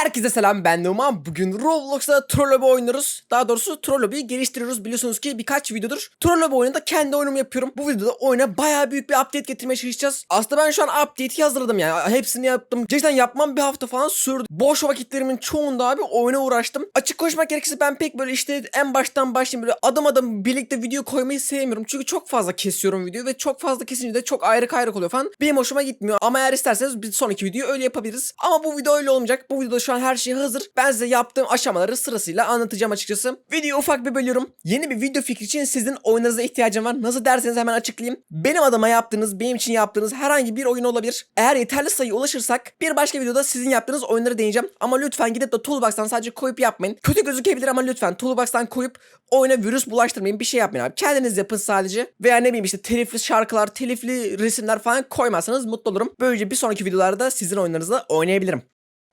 Herkese selam ben Numan. Bugün Roblox'ta Trollobi oynuyoruz. Daha doğrusu Trollobi'yi geliştiriyoruz. Biliyorsunuz ki birkaç videodur Trollobi oyununda kendi oyunumu yapıyorum. Bu videoda oyuna bayağı büyük bir update getirmeye çalışacağız. Aslında ben şu an update'i hazırladım yani. Hepsini yaptım. Gerçekten yapmam bir hafta falan sürdü. Boş vakitlerimin çoğunda abi oyuna uğraştım. Açık konuşmak gerekirse ben pek böyle işte en baştan başlayayım böyle adım adım birlikte video koymayı sevmiyorum. Çünkü çok fazla kesiyorum videoyu ve çok fazla kesince de çok ayrı ayrık oluyor falan. Benim hoşuma gitmiyor. Ama eğer isterseniz bir sonraki videoyu öyle yapabiliriz. Ama bu video öyle olmayacak. Bu videoda şu an her şey hazır. Ben size yaptığım aşamaları sırasıyla anlatacağım açıkçası. Videoyu ufak bir bölüyorum. Yeni bir video fikri için sizin oyunlarınıza ihtiyacım var. Nasıl derseniz hemen açıklayayım. Benim adıma yaptığınız, benim için yaptığınız herhangi bir oyun olabilir. Eğer yeterli sayı ulaşırsak bir başka videoda sizin yaptığınız oyunları deneyeceğim. Ama lütfen gidip de Toolbox'tan sadece koyup yapmayın. Kötü gözükebilir ama lütfen Toolbox'tan koyup oyuna virüs bulaştırmayın. Bir şey yapmayın abi. Kendiniz yapın sadece. Veya ne bileyim işte telifli şarkılar, telifli resimler falan koymazsanız mutlu olurum. Böylece bir sonraki videolarda sizin oyunlarınızla oynayabilirim.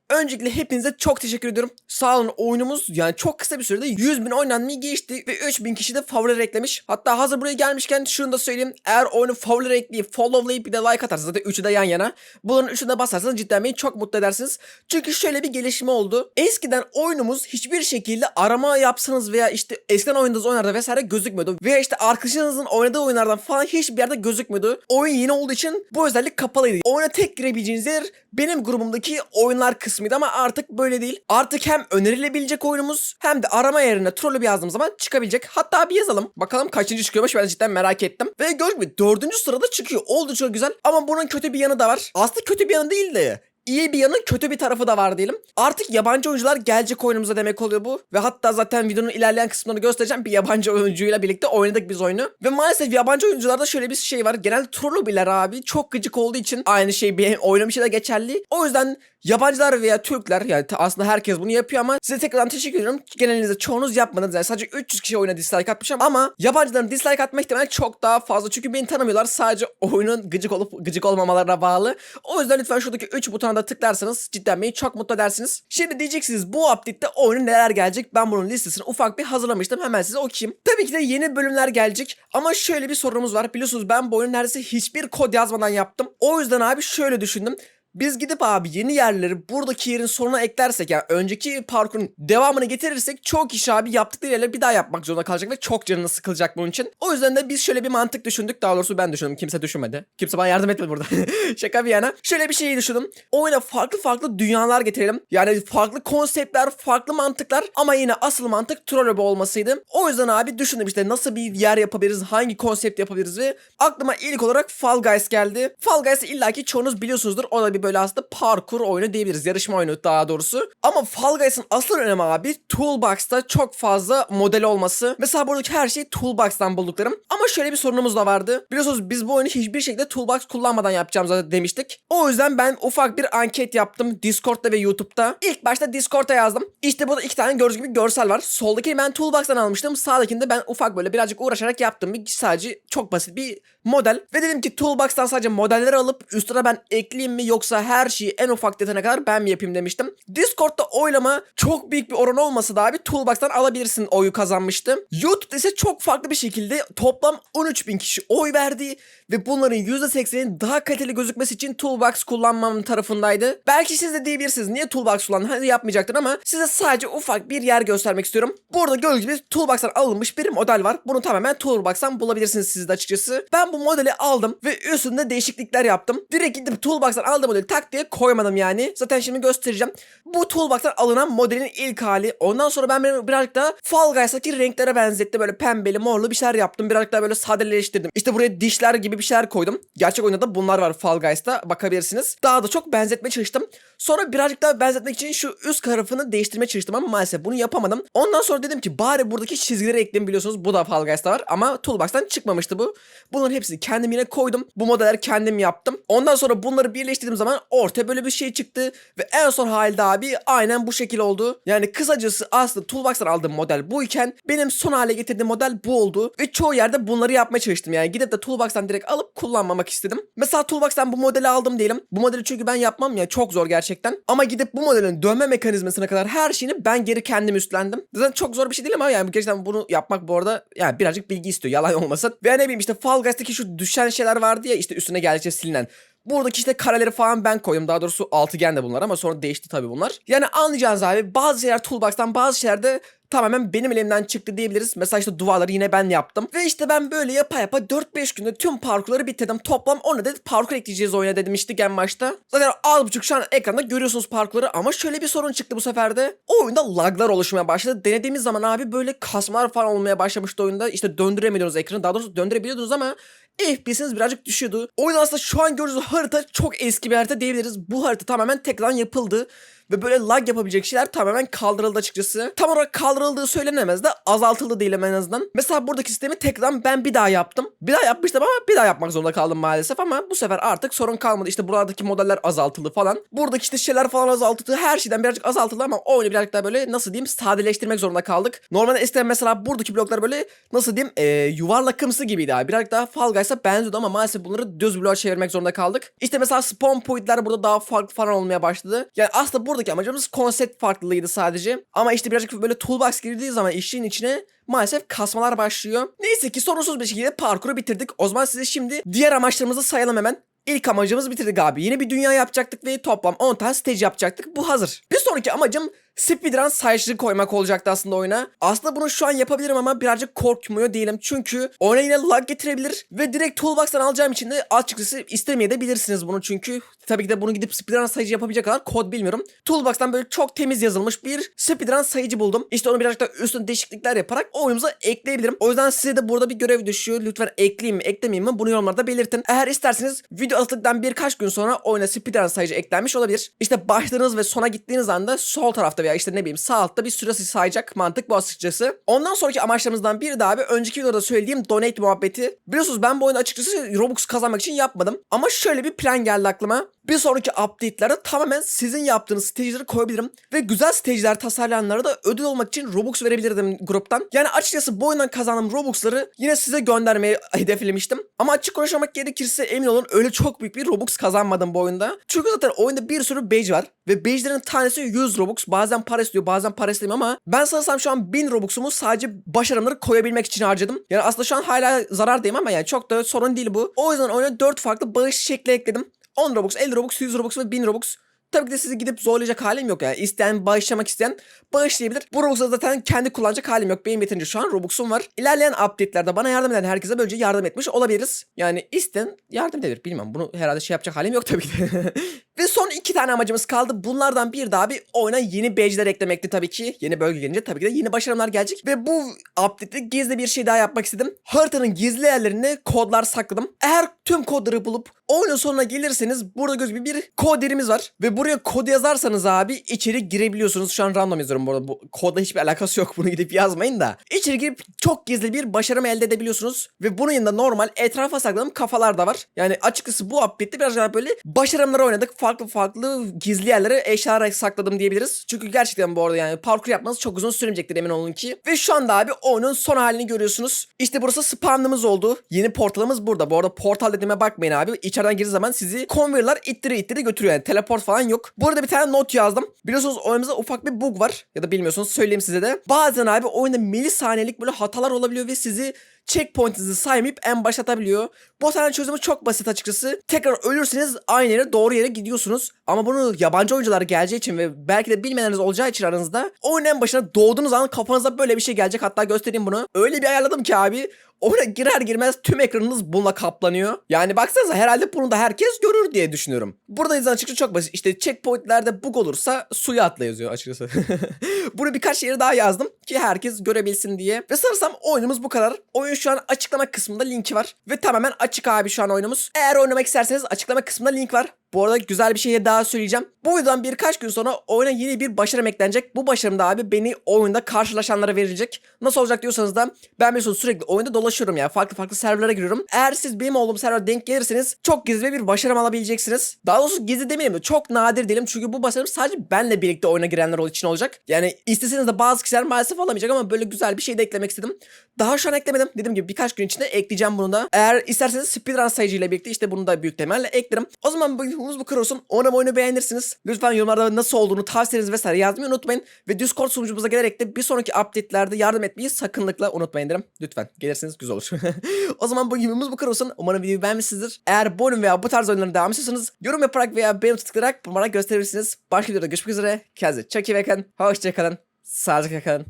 Öncelikle hepinize çok teşekkür ediyorum. Sağ olun oyunumuz yani çok kısa bir sürede 100 bin oynanmayı geçti ve 3000 kişi de favori eklemiş. Hatta hazır buraya gelmişken şunu da söyleyeyim. Eğer oyunu favori ekleyip followlayıp bir de like atarsanız zaten üçü de yan yana. Bunların üçüne basarsanız cidden beni çok mutlu edersiniz. Çünkü şöyle bir gelişme oldu. Eskiden oyunumuz hiçbir şekilde arama yapsanız veya işte eskiden oynadığınız oyunlarda vesaire gözükmüyordu. Veya işte arkadaşınızın oynadığı oyunlardan falan hiçbir yerde gözükmüyordu. Oyun yeni olduğu için bu özellik kapalıydı. Oyuna tek girebileceğiniz yer benim grubumdaki oyunlar kısmıydı ama artık böyle değil. Artık hem önerilebilecek oyunumuz hem de arama yerine trollü bir yazdığım zaman çıkabilecek. Hatta bir yazalım. Bakalım kaçıncı çıkıyormuş ben cidden merak ettim. Ve gördüğünüz gibi dördüncü sırada çıkıyor. Oldukça güzel ama bunun kötü bir yanı da var. Aslında kötü bir yanı değil de iyi bir yanı kötü bir tarafı da var diyelim. Artık yabancı oyuncular gelecek oyunumuza demek oluyor bu. Ve hatta zaten videonun ilerleyen kısımlarını göstereceğim. Bir yabancı oyuncuyla birlikte oynadık biz oyunu. Ve maalesef yabancı oyuncularda şöyle bir şey var. Genel trollobiler abi çok gıcık olduğu için aynı şey bir oynamışa da geçerli. O yüzden yabancılar veya Türkler yani aslında herkes bunu yapıyor ama size tekrardan teşekkür ediyorum. Genelinize çoğunuz yapmadınız. Yani sadece 300 kişi oyuna dislike atmışım ama yabancıların dislike atma ihtimali çok daha fazla. Çünkü beni tanımıyorlar. Sadece oyunun gıcık olup gıcık olmamalarına bağlı. O yüzden lütfen şuradaki 3 butona da tıklarsanız cidden beni çok mutlu edersiniz. Şimdi diyeceksiniz bu update'te oyunun neler gelecek? Ben bunun listesini ufak bir hazırlamıştım. Hemen size okuyayım. Tabii ki de yeni bölümler gelecek ama şöyle bir sorunumuz var. Biliyorsunuz ben bu oyunu neredeyse hiçbir kod yazmadan yaptım. O yüzden abi şöyle düşündüm. Biz gidip abi yeni yerleri buradaki yerin sonuna eklersek yani önceki parkurun devamını getirirsek çok kişi abi yaptıkları yerleri bir daha yapmak zorunda kalacak ve çok canını sıkılacak bunun için. O yüzden de biz şöyle bir mantık düşündük. Daha doğrusu ben düşündüm. Kimse düşünmedi. Kimse bana yardım etmedi burada. Şaka bir yana. Şöyle bir şey düşündüm. Oyuna farklı farklı dünyalar getirelim. Yani farklı konseptler, farklı mantıklar ama yine asıl mantık Trollobü olmasıydı. O yüzden abi düşündüm işte nasıl bir yer yapabiliriz, hangi konsept yapabiliriz ve aklıma ilk olarak Fall Guys geldi. Fall Guys'ı illaki çoğunuz biliyorsunuzdur. O da bir böyle aslında parkur oyunu diyebiliriz. Yarışma oyunu daha doğrusu. Ama Fall Guys'ın asıl önemi abi Toolbox'ta çok fazla model olması. Mesela buradaki her şey Toolbox'tan bulduklarım. Ama şöyle bir sorunumuz da vardı. Biliyorsunuz biz bu oyunu hiçbir şekilde Toolbox kullanmadan yapacağım zaten demiştik. O yüzden ben ufak bir anket yaptım Discord'da ve YouTube'da. İlk başta Discord'a yazdım. İşte burada iki tane gördüğünüz gibi görsel var. Soldakini ben Toolbox'tan almıştım. Sağdakini de ben ufak böyle birazcık uğraşarak yaptım. Sadece çok basit bir model. Ve dedim ki Toolbox'tan sadece modelleri alıp üstüne ben ekleyeyim mi yoksa her şeyi en ufak detayına kadar ben mi yapayım demiştim. Discord'da oylama çok büyük bir oran olmasa da abi Toolbox'tan alabilirsin oyu kazanmıştı. YouTube ise çok farklı bir şekilde toplam 13 bin kişi oy verdi ve bunların %80'inin daha kaliteli gözükmesi için Toolbox kullanmam tarafındaydı. Belki siz de diyebilirsiniz niye Toolbox kullandın? Hadi yapmayacaktın ama size sadece ufak bir yer göstermek istiyorum. Burada gördüğünüz gibi Toolbox'tan alınmış bir model var. Bunu tamamen Toolbox'tan bulabilirsiniz siz de açıkçası. Ben bu modeli aldım ve üstünde değişiklikler yaptım. Direkt gidip Toolbox'tan aldığım modeli tak diye koymadım yani. Zaten şimdi göstereceğim. Bu Toolbox'tan alınan modelin ilk hali. Ondan sonra ben birazcık daha Fall Guys'taki renklere benzettim. Böyle pembeli, morlu bir şeyler yaptım. Birazcık daha böyle sadeleştirdim. İşte buraya dişler gibi bir şeyler koydum. Gerçek oyunda da bunlar var Fall Guys'ta. Bakabilirsiniz. Daha da çok benzetmeye çalıştım. Sonra birazcık daha benzetmek için şu üst tarafını değiştirmeye çalıştım ama maalesef bunu yapamadım. Ondan sonra dedim ki bari buradaki çizgileri ekleyeyim biliyorsunuz. Bu da Fall Guys'ta var ama Toolbox'tan çıkmamıştı bu. Bunların hepsini kendim yine koydum. Bu modeller kendim yaptım. Ondan sonra bunları birleştirdiğim zaman ortaya böyle bir şey çıktı ve en son halde abi aynen bu şekil oldu. Yani kısacası aslında Toolbox'tan aldığım model buyken benim son hale getirdiğim model bu oldu. Ve çoğu yerde bunları yapmaya çalıştım. Yani gidip de Toolbox'tan direkt alıp kullanmamak istedim. Mesela Toolbox'tan bu modeli aldım diyelim. Bu modeli çünkü ben yapmam ya çok zor gerçekten. Ama gidip bu modelin dönme mekanizmasına kadar her şeyini ben geri kendim üstlendim. Zaten çok zor bir şey değil ama yani gerçekten bunu yapmak bu arada yani birazcık bilgi istiyor yalan olmasın. Ve ne bileyim işte Fall Guys'taki şu düşen şeyler vardı ya işte üstüne geldikçe silinen. Buradaki işte kareleri falan ben koydum. Daha doğrusu altıgen de bunlar ama sonra değişti tabii bunlar. Yani anlayacağınız abi bazı şeyler Toolbox'tan bazı şeyler de tamamen benim elimden çıktı diyebiliriz. Mesela işte duvarları yine ben yaptım. Ve işte ben böyle yapa yapa 4-5 günde tüm parkurları bitirdim. Toplam 10 adet parkur ekleyeceğiz oyuna dedim işte en başta. Zaten az buçuk şu an ekranda görüyorsunuz parkurları ama şöyle bir sorun çıktı bu sefer de. O oyunda laglar oluşmaya başladı. Denediğimiz zaman abi böyle kasmalar falan olmaya başlamıştı oyunda. İşte döndüremiyordunuz ekranı. Daha doğrusu döndürebiliyordunuz ama FPS'iniz birazcık düşüyordu. O yüzden aslında şu an gördüğünüz harita çok eski bir harita diyebiliriz. Bu harita tamamen tekrar yapıldı. Ve böyle lag yapabilecek şeyler tamamen kaldırıldı açıkçası. Tam olarak kaldırıldığı söylenemez de azaltıldı diyelim en azından. Mesela buradaki sistemi tekrar ben bir daha yaptım. Bir daha yapmıştım ama bir daha yapmak zorunda kaldım maalesef ama bu sefer artık sorun kalmadı. İşte buralardaki modeller azaltıldı falan. Buradaki işte şeyler falan azaltıldı. Her şeyden birazcık azaltıldı ama oyunu birazcık daha böyle nasıl diyeyim sadeleştirmek zorunda kaldık. Normalde eskiden mesela buradaki bloklar böyle nasıl diyeyim e, yuvarlakımsı gibiydi abi. Birazcık daha Fall Guys'a benziyordu ama maalesef bunları düz bloğa çevirmek zorunda kaldık. İşte mesela spawn point'ler burada daha farklı falan olmaya başladı. Yani aslında buradaki amacımız konsept farklılığıydı sadece. Ama işte birazcık böyle toolbox girdiği zaman işin içine maalesef kasmalar başlıyor. Neyse ki sorunsuz bir şekilde parkuru bitirdik. O zaman size şimdi diğer amaçlarımızı sayalım hemen. İlk amacımızı bitirdik abi. Yeni bir dünya yapacaktık ve toplam 10 tane stage yapacaktık. Bu hazır. Bir sonraki amacım speedrun sayıcılığı koymak olacaktı aslında oyuna. Aslında bunu şu an yapabilirim ama birazcık korkmuyor değilim. Çünkü oyuna yine lag getirebilir. Ve direkt toolbox'tan alacağım için de açıkçası istemeyebilirsiniz bunu. Çünkü tabii ki de bunu gidip speedrun sayıcı yapabilecek kadar kod bilmiyorum. Toolbox'tan böyle çok temiz yazılmış bir speedrun sayıcı buldum. İşte onu birazcık da üstüne değişiklikler yaparak oyunumuza ekleyebilirim. O yüzden size de burada bir görev düşüyor. Lütfen ekleyeyim mi eklemeyeyim mi bunu yorumlarda belirtin. Eğer isterseniz video atıldıktan birkaç gün sonra oyuna speedrun sayıcı eklenmiş olabilir. İşte başladığınız ve sona gittiğiniz anda sol tarafta veya işte ne bileyim sağ bir süresi sayacak mantık bu açıkçası. Ondan sonraki amaçlarımızdan biri de abi önceki videoda söylediğim donate muhabbeti. Biliyorsunuz ben bu oyunu açıkçası Robux kazanmak için yapmadım. Ama şöyle bir plan geldi aklıma. Bir sonraki update'lerde tamamen sizin yaptığınız stage'leri koyabilirim. Ve güzel stage'ler tasarlayanlara da ödül olmak için Robux verebilirdim gruptan. Yani açıkçası bu oyundan kazandığım Robux'ları yine size göndermeyi hedeflemiştim. Ama açık konuşmak gerekirse emin olun öyle çok büyük bir Robux kazanmadım bu oyunda. Çünkü zaten oyunda bir sürü badge var. Ve badge'lerin tanesi 100 Robux. Bazen para istiyor bazen para istemiyor ama ben sanırsam şu an 1000 Robux'umu sadece başarımları koyabilmek için harcadım. Yani aslında şu an hala zarardayım ama yani çok da sorun değil bu. O yüzden oyuna 4 farklı bağış şekli ekledim. 10 Robux, 50 Robux, 100 Robux ve 1000 Robux. Tabii ki de sizi gidip zorlayacak halim yok yani. İsteyen bağışlamak isteyen bağışlayabilir. Bu Robux'u zaten kendi kullanacak halim yok. Benim yeterince şu an Robux'um var. İlerleyen update'lerde bana yardım eden herkese böylece yardım etmiş olabiliriz. Yani isteyen yardım edebilir. Bilmem bunu herhalde şey yapacak halim yok tabii ki de. Ve son iki tane amacımız kaldı. Bunlardan bir daha bir oyuna yeni badge'ler eklemekti tabii ki. Yeni bölge gelince tabii ki de yeni başarımlar gelecek. Ve bu update'de gizli bir şey daha yapmak istedim. Haritanın gizli yerlerine kodlar sakladım. Eğer tüm kodları bulup oyunun sonuna gelirseniz burada gözüküyor bir kod yerimiz var. Ve buraya kod yazarsanız abi içeri girebiliyorsunuz. Şu an random yazıyorum bu arada. Bu kodla hiçbir alakası yok. Bunu gidip yazmayın da. İçeri girip çok gizli bir başarım elde edebiliyorsunuz. Ve bunun yanında normal etrafa sakladığım kafalar da var. Yani açıkçası bu update'de biraz daha böyle başarımları oynadık. Farklı farklı gizli yerlere eşyalar sakladım diyebiliriz. Çünkü gerçekten bu arada yani parkur yapmanız çok uzun sürmeyecektir emin olun ki. Ve şu anda abi oyunun son halini görüyorsunuz. İşte burası spawnımız oldu. Yeni portalımız burada. Bu arada portal dediğime bakmayın abi. İçeriden girdiğiniz zaman sizi conveyor'lar ittire ittire götürüyor yani. Teleport falan yok. Bu bir tane not yazdım. Biliyorsunuz oyunumuzda ufak bir bug var. Ya da bilmiyorsunuz söyleyeyim size de. Bazen abi oyunda milisaniyelik böyle hatalar olabiliyor ve sizi checkpoint'inizi saymayıp en başlatabiliyor. Bu hatanın çözümü çok basit açıkçası. Tekrar ölürseniz aynı yere doğru yere gidiyorsunuz. Ama bunu yabancı oyuncular geleceği için ve belki de bilmeyenleriniz olacağı için aranızda oyunun en başına doğduğunuz an kafanıza böyle bir şey gelecek. Hatta göstereyim bunu. Öyle bir ayarladım ki abi Oraya girer girmez tüm ekranınız bununla kaplanıyor. Yani baksanıza herhalde bunu da herkes görür diye düşünüyorum. Burada yazan açıkçası çok basit. İşte checkpointlerde bug olursa suya atla yazıyor açıkçası. Bunu birkaç yere daha yazdım ki herkes görebilsin diye. Ve sanırsam oyunumuz bu kadar. Oyun şu an açıklama kısmında linki var. Ve tamamen açık abi şu an oyunumuz. Eğer oynamak isterseniz açıklama kısmında link var. Bu arada güzel bir şey daha söyleyeceğim. Bu videodan birkaç gün sonra oyuna yeni bir başarım eklenecek. Bu başarım da abi beni oyunda karşılaşanlara verilecek. Nasıl olacak diyorsanız da ben biliyorsunuz sürekli oyunda dolaşıyorum ya. Farklı farklı serverlara giriyorum. Eğer siz benim olduğum server'a denk gelirseniz çok gizli bir başarım alabileceksiniz. Daha doğrusu gizli demeyelim de çok nadir diyelim. Çünkü bu başarım sadece benle birlikte oyuna girenler için olacak. Yani isteseniz de bazı kişiler maalesef alamayacak ama böyle güzel bir şey de eklemek istedim. Daha şu an eklemedim. Dediğim gibi birkaç gün içinde ekleyeceğim bunu da. Eğer isterseniz speedrun sayıcıyla birlikte işte bunu da büyük ihtimalle eklerim. O zaman bu videomuz bu kadar olsun. Umarım oyunu beğenirsiniz. Lütfen yorumlarda nasıl olduğunu, tavsiyelerinizi vesaire yazmayı unutmayın. Ve Discord sunucumuza gelerek de bir sonraki update'lerde yardım etmeyi sakınlıkla unutmayın derim. Lütfen gelirseniz güzel olur. o zaman bu videomuz bu kadar olsun. Umarım videoyu beğenmişsinizdir. Eğer bu oyun veya bu tarz oyunların devam istiyorsanız yorum yaparak veya beğeni tıklayarak bana gösterebilirsiniz. Başka videoda görüşmek üzere. Kendinize çok iyi bakın. Hoşçakalın. Sağlıcakla kalın.